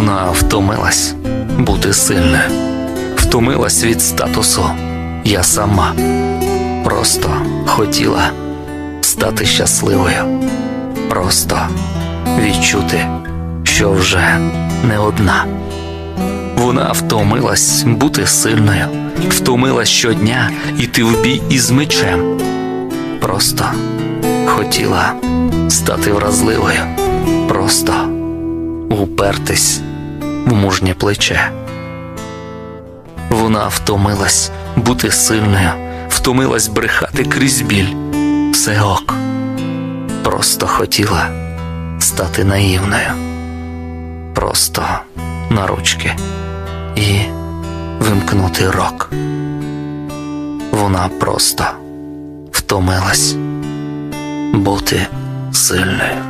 Вона втомилась бути сильною, втомилась від статусу. Я сама просто хотіла стати щасливою, просто відчути, що вже не одна. Вона втомилась бути сильною, втомилась щодня іти в бій із мечем. Просто хотіла стати вразливою, просто упертись в мужнє плече. Вона втомилась бути сильною, втомилась брехати крізь біль. Все ок. Просто хотіла стати наївною. Просто на ручки і вимкнути рок. Вона просто втомилась бути сильною.